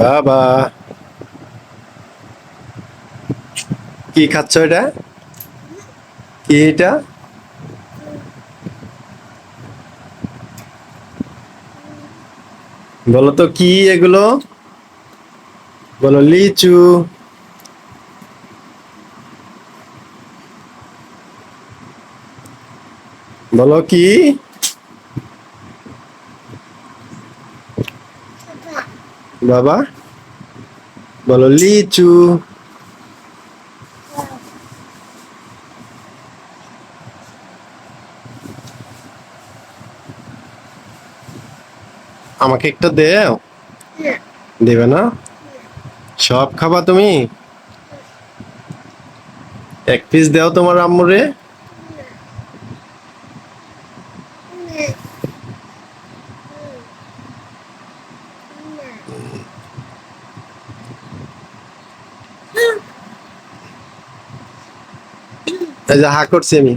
বাবা। কি খাচ্ছ এটা? কি এটা? বলো তো কি এগুলো? বলো লিচু। বলো কি? বাবা, বলো, লিচু। আমাকে একটা দেও? দেবে না? সব খাবা তুমি? এক পিস দেও তোমার আম্মুরে? এই যে হা করছি আমি।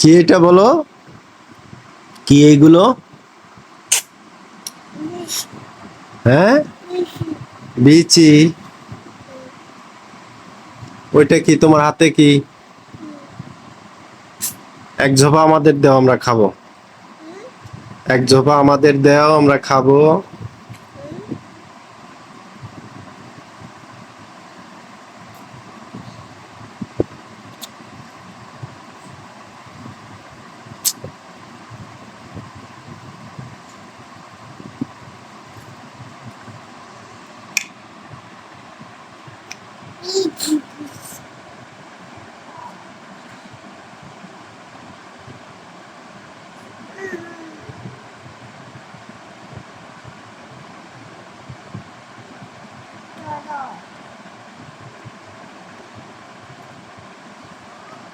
কি এটা বলো? কি এইগুলো? হ্যাঁ? বিচি। ওইটা কি তোমার হাতে কি? এক ঝোপা আমাদের দেও, আমরা খাব। এক ঝোপা আমাদের দেও, আমরা খাব।